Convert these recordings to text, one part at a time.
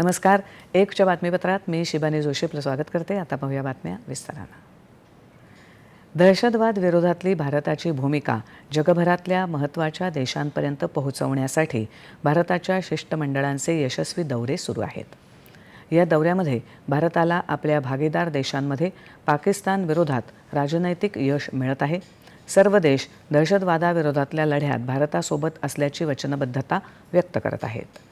नमस्कार. एकच्या बातमीपत्रात मी शिबानी जोशी आपलं स्वागत करते. आता पाहूया बातम्या विस्तारानं. दहशतवाद विरोधातली भारताची भूमिका जगभरातल्या महत्त्वाच्या देशांपर्यंत पोहोचवण्यासाठी भारताच्या शिष्टमंडळांचे यशस्वी दौरे सुरू आहेत. या दौऱ्यामध्ये भारताला आपल्या भागीदार देशांमध्ये पाकिस्तान विरोधात राजनैतिक यश मिळत आहे. सर्व देश दहशतवादाविरोधातल्या लढ्यात भारतासोबत असल्याची वचनबद्धता व्यक्त करत आहेत.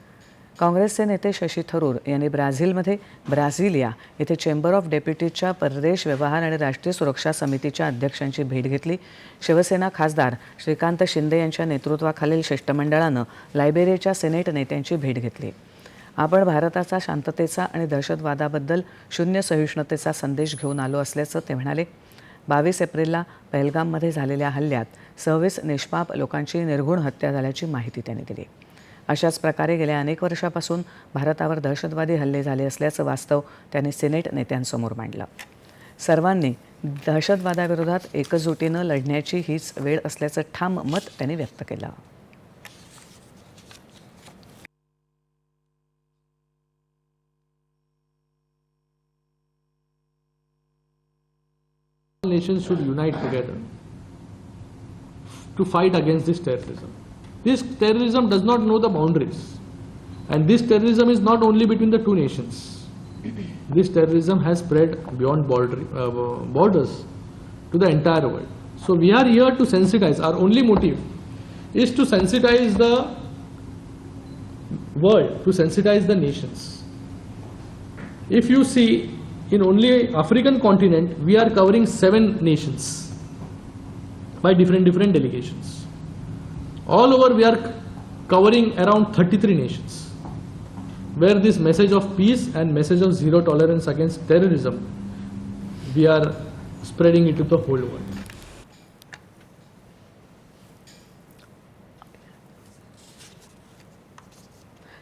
काँग्रेसचे नेते शशी थरूर यांनी ब्राझीलमध्ये ब्राझिलिया येथे चेंबर ऑफ डेप्युटीजच्या परदेश व्यवहार आणि राष्ट्रीय सुरक्षा समितीच्या अध्यक्षांची भेट घेतली. शिवसेना खासदार श्रीकांत शिंदे यांच्या नेतृत्वाखालील शिष्टमंडळानं लायबेरियाच्या सिनेट नेत्यांची भेट घेतली. आपण भारताचा शांततेचा आणि दहशतवादाबद्दल शून्य सहिष्णुतेचा संदेश घेऊन आलो असल्याचं ते म्हणाले. बावीस एप्रिलला पहलगाममध्ये झालेल्या हल्ल्यात सव्वीस निष्पाप लोकांची निर्घुण हत्या झाल्याची माहिती त्यांनी दिली. अशाच प्रकारे गेल्या अनेक वर्षापासून भारतावर दहशतवादी हल्ले झाले असल्याचं वास्तव त्यांनी सिनेट नेत्यांसमोर मांडलं सर्वांनी दहशतवादाविरोधात एकजुटीनं लढण्याची हीच वेळ असल्याचं ठाम मत त्यांनी व्यक्त केलं nations should unite together to fight against this terrorism. This terrorism does not know the boundaries. And this terrorism is not only between the two nations. This terrorism has spread beyond border, uh, borders to the entire world. So we are here to sensitize. Our only motive is to sensitize the world, to sensitize the nations. If you see, in only African continent, we are covering seven nations by different different delegations. All over, we are covering around 33 nations, where this message of peace and message of zero tolerance against terrorism, we are spreading it to the whole world.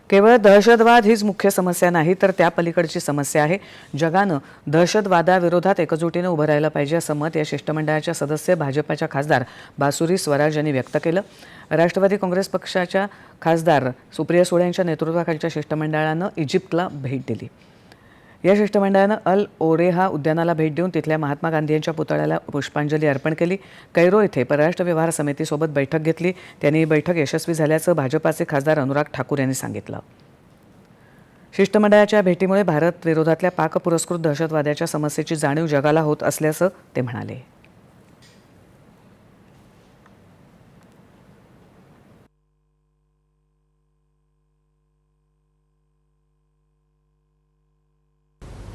केवळ दहशतवाद हीच मुख्य समस्या नाही तर त्या पलीकडची समस्या आहे. जगानं दहशतवादाविरोधात एकजुटीनं उभं राहिलं पाहिजे असं मत या शिष्टमंडळाच्या सदस्य भाजपाच्या खासदार बासुरी स्वराज यांनी व्यक्त केलं. राष्ट्रवादी काँग्रेस पक्षाच्या खासदार सुप्रिया सुळे यांच्या नेतृत्वाखालच्या शिष्टमंडळानं इजिप्तला भेट दिली. या शिष्टमंडळानं अल ओरेहा उद्यानाला भेट देऊन तिथल्या महात्मा गांधी यांच्या पुतळ्याला पुष्पांजली अर्पण केली. कैरो येथे परराष्ट्र व्यवहार समितीसोबत बैठक घेतली. त्यांनी ही बैठक यशस्वी झाल्याचं भाजपाचे खासदार अनुराग ठाकूर यांनी सांगितलं. शिष्टमंडळाच्या भेटीमुळे भारत विरोधातल्या पाक पुरस्कृत दहशतवाद्याच्या समस्येची जाणीव जगाला होत असल्याचं ते म्हणाले.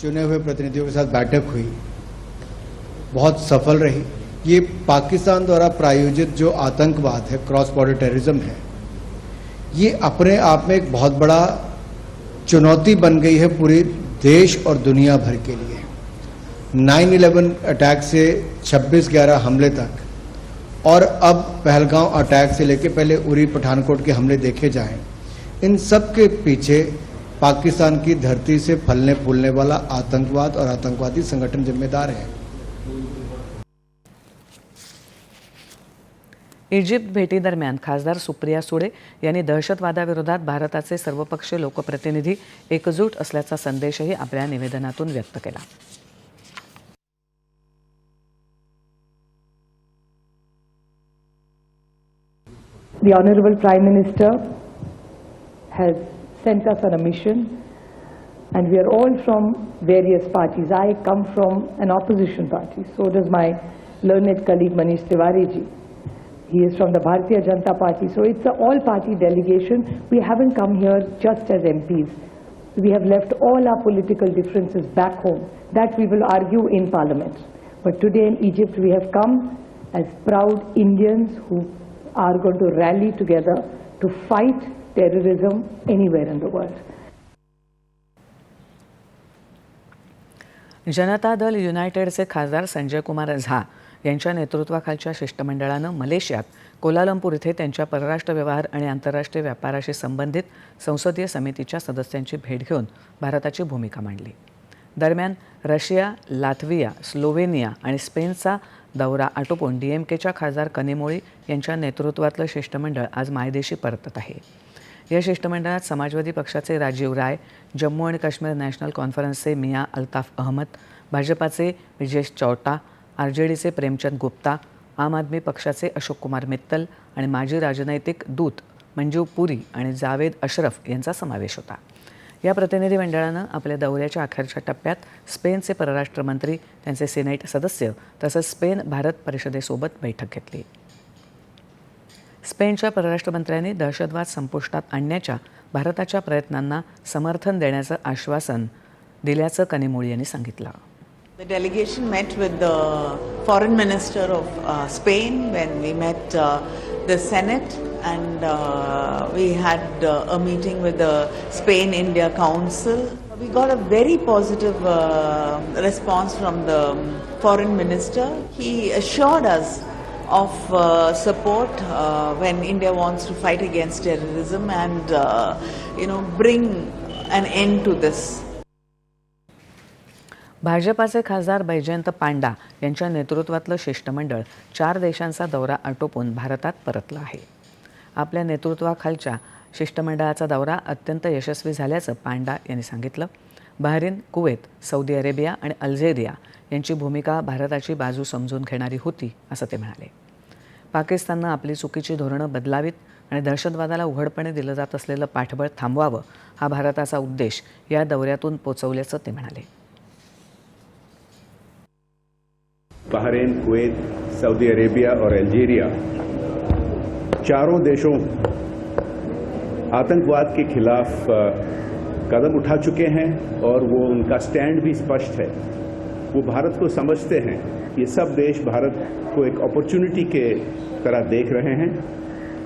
चुने हुए प्रतिनिधियों के साथ बैठक हुई। बहुत सफल रही। ये पाकिस्तान द्वारा प्रायोजित जो आतंकवाद है क्रॉस बॉर्डर टेररिज्म है, ये अपने आप में एक बहुत बड़ा चुनौती बन गई है पूरे देश और दुनिया भर के लिए। 9/11 अटैक से 26/11 हमले तक, और अब पहलगांव अटैक से लेकर पहले उरी, पठानकोट के हमले देखे जाएँ, इन सब के पीछे पाकिस्तान की धरती से फलने फूलने वाला आतंकवाद और आतंकवादी संगठन जिम्मेदार है। इजिप्त भेटीदरम्यान खासदार सुप्रिया सुळे यांनी दहशतवादाविरोधात भारताचे सर्वपक्षीय लोकप्रतिनिधी एकजूट असल्याचा संदेशही आपल्या निवेदनातून व्यक्त केला. The Honorable Prime Minister has sent us on a mission and we are all from various parties. I come from an opposition party, so does my learned colleague Manish Tiwari ji. He is from the Bharatiya Janata Party, so it's an all-party delegation. We haven't come here just as MPs. We have left all our political differences back home. That we will argue in Parliament. But today in Egypt we have come as proud Indians who are going to rally together to fight terrorism anywhere in the world. Janata Dal युनायटेडचे खासदार संजय कुमार झा यांच्या नेतृत्वाखालच्या शिष्टमंडळानं मलेशियात कोलालंपूर इथे त्यांच्या परराष्ट्र व्यवहार आणि आंतरराष्ट्रीय व्यापाराशी संबंधित संसदीय समितीच्या सदस्यांची भेट घेऊन भारताची भूमिका मांडली दरम्यान रशिया लाथविया स्लोवेनिया आणि स्पेनचा दौरा आटोपून डीएमकेच्या खासदार कनेमोळी यांच्या नेतृत्वातलं शिष्टमंडळ आज मायदेशी परतत आहे या शिष्टमंडळात समाजवादी पक्षाचे राजीव राय जम्मू आणि काश्मीर नॅशनल कॉन्फरन्सचे मिया अल्ताफ अहमद भाजपाचे विजेश चौटा आर जे डीचे प्रेमचंद गुप्ता आम आदमी पक्षाचे अशोक कुमार मित्तल आणि माजी राजनैतिक दूत मंजू पुरी आणि जावेद अशरफ यांचा समावेश होता. या प्रतिनिधी मंडळानं आपल्या दौऱ्याच्या अखेरच्या टप्प्यात स्पेनचे परराष्ट्र मंत्री त्यांचे सिनेट सदस्य तसंच स्पेन भारत परिषदेसोबत बैठक घेतली. स्पेनच्या परराष्ट्र मंत्र्यांनी दहशतवाद संपुष्टात आणण्याच्या भारताच्या प्रयत्नांना समर्थन देण्याचं आश्वासन दिल्याचं कनिमोळी यांनी सांगितलं The delegation met with the foreign minister of uh, Spain when we met uh, the Senate and uh, we had uh, a meeting with the Spain India Council. We got a very positive uh, response from the foreign minister. He assured us of uh, support uh, when India wants to fight against terrorism and uh, you know bring an end to this. भाजपाचे खासदार बैजयंत पांडा यांच्या नेतृत्वातलं शिष्टमंडळ चार देशांचा दौरा आटोपून भारतात परतलं आहे. आपल्या नेतृत्वाखालच्या शिष्टमंडळाचा दौरा अत्यंत यशस्वी झाल्याचं पांडा यांनी सांगितलं. बहरीन कुवेत सौदी अरेबिया आणि अल्जेरिया यांची भूमिका भारताची बाजू समजून घेणारी होती असं ते म्हणाले. पाकिस्ताननं आपली चुकीची धोरणं बदलावीत आणि दहशतवादाला उघडपणे दिलं जात असलेलं पाठबळ थांबवावं हा भारताचा उद्देश या दौऱ्यातून पोचवल्याचं ते म्हणाले. बहरेन कुवैत सऊदी अरेबिया और अल्जीरिया चारों देशों आतंकवाद के खिलाफ कदम उठा चुके हैं और वो उनका स्टैंड भी स्पष्ट है। वो भारत को समझते हैं। ये सब देश भारत को एक अपॉर्चुनिटी के तरह देख रहे हैं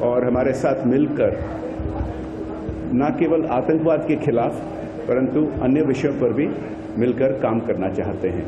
और हमारे साथ मिलकर न केवल आतंकवाद के खिलाफ, परंतु अन्य विषयों पर भी मिलकर काम करना चाहते हैं।